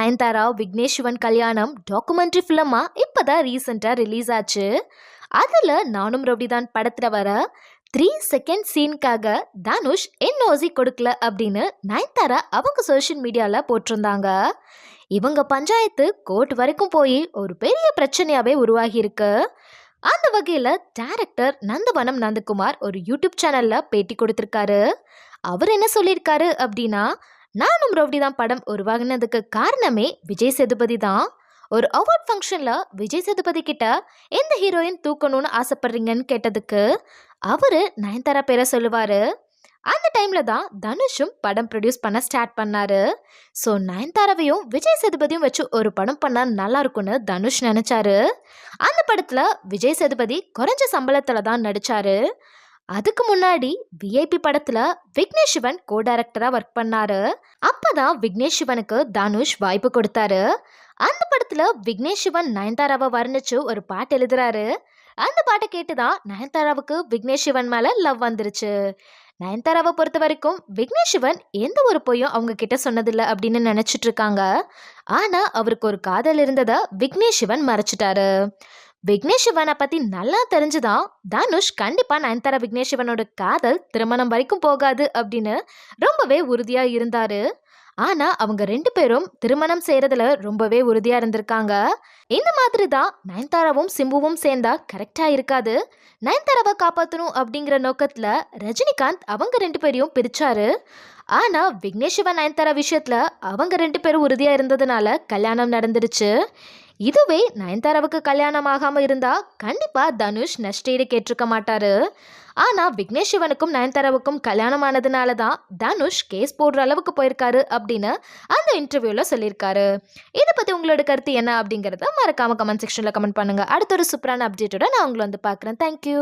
நயன்தாரா விக்னேஷ் சிவன் கல்யாணம் டாக்குமெண்ட்ரி ஃபிலிமா இப்போதான் ரீசெண்டாக ரிலீஸ் ஆச்சு. அதில் நானும் ரவுடிதான் படத்தில் வர த்ரீ செகண்ட் சீனுக்காக தனுஷ் என் ஓசி கொடுக்கல அப்படின்னு நயன்தாரா அவங்க சோஷியல் மீடியாவில் போட்டிருந்தாங்க. இவங்க பஞ்சாயத்து கோர்ட் வரைக்கும் போய் ஒரு பெரிய பிரச்சனையாகவே உருவாகியிருக்கு. அந்த வகையில் டேரக்டர் நந்தவனம் நந்தகுமார் ஒரு யூடியூப் சேனலில் பேட்டி கொடுத்துருக்காரு. அவர் என்ன சொல்லியிருக்காரு அப்படின்னா நானும் ரவுடி தான் படம் உருவாகினதுக்கு காரணமே விஜய் சேதுபதி தான். ஒரு அவார்ட் ஃபங்க்ஷனில் விஜய் சேதுபதி கிட்ட எந்த ஹீரோயின் தூக்கணும்னு ஆசைப்படுறீங்கன்னு கேட்டதுக்கு அவர் நயன்தாரா பேரை சொல்லுவார். அந்த டைமில் தான் தனுஷும் படம் ப்ரொடியூஸ் பண்ண ஸ்டார்ட் பண்ணார். ஸோ நயன்தாராவையும் விஜய் சேதுபதியும் வச்சு ஒரு படம் பண்ணால் நல்லா இருக்கும்னு தனுஷ் நினச்சாரு. அந்த படத்தில் விஜய் சேதுபதி குறைஞ்ச சம்பளத்தில் தான் நடித்தார் அதுக்கு முன்னாடி விஐபி படத்துல விக்னேஷ் சிவன் கோ டைரக்டரா ஒர்க் பண்ணாரு. அப்பதான் விக்னேஷ் சிவனுக்கு தனுஷ் வாய்ப்பு கொடுத்தாரு. அந்த படத்துல விக்னேஷ் சிவன் நயன்தாராவை வர்ணிச்சு ஒரு பாட்டு எழுதுறாரு. அந்த பாட்டை கேட்டுதான் நயன்தாராவுக்கு விக்னேஷ் சிவன் மேல லவ் வந்துருச்சு. நயன்தாராவை பொறுத்த வரைக்கும் விக்னேஷ் சிவன் எந்த ஒரு பொய்யும் அவங்க கிட்ட சொன்னதில்லை அப்படின்னு நினைச்சிட்டு இருக்காங்க. ஆனா அவருக்கு ஒரு காதல் இருந்ததை விக்னேஷ் சிவன் மறைச்சிட்டாரு. விக்னேஷ் சிவனை பத்தி நல்லா தெரிஞ்சுதான் தனுஷ் கண்டிப்பா நயன்தாரா விக்னேஷ் சிவனோட காதல் திருமணம் வரைக்கும் போகாது அப்படின்னு ரொம்பவே உறுதியா இருந்தாரு. ஆனா அவங்க ரெண்டு பேரும் திருமணம் செய்யறதுல ரொம்பவே உறுதியா இருந்திருக்காங்க. இந்த மாதிரி தான் நயன்தாராவும் சிம்புவும் சேர்ந்தா கரெக்டா இருக்காது. நயன்தாராவை காப்பாற்றணும் அப்படிங்கிற நோக்கத்துல ரஜினிகாந்த் அவங்க ரெண்டு பேரையும் பிரிச்சாரு. ஆனா விக்னேஷ் சிவன் நயன்தாரா விஷயத்துல அவங்க ரெண்டு பேரும் உறுதியா இருந்ததுனால கல்யாணம் நடந்துருச்சு. இதுவே நயன்தாராவுக்கு கல்யாணம் ஆகாம இருந்தா கண்டிப்பா தனுஷ் நஷ்டீடு கேட்டிருக்க மாட்டாரு. ஆனா விக்னேஷ் சிவனுக்கும் நயன்தாராவுக்கும் கல்யாணம் ஆனதுனால தான் தனுஷ் கேஸ் போடுற அளவுக்கு போயிருக்காரு அப்படின்னு அந்த இன்டர்வியூல சொல்லியிருக்காரு. இதை பத்தி உங்களோட கருத்து என்ன அப்படிங்கறத மறக்காம கமெண்ட் செக்ஷன்ல கமெண்ட் பண்ணுங்க. அடுத்த ஒரு சூப்பரான அப்டேட்டோட நான் உங்களை வந்து பார்க்குறேன். தேங்க்யூ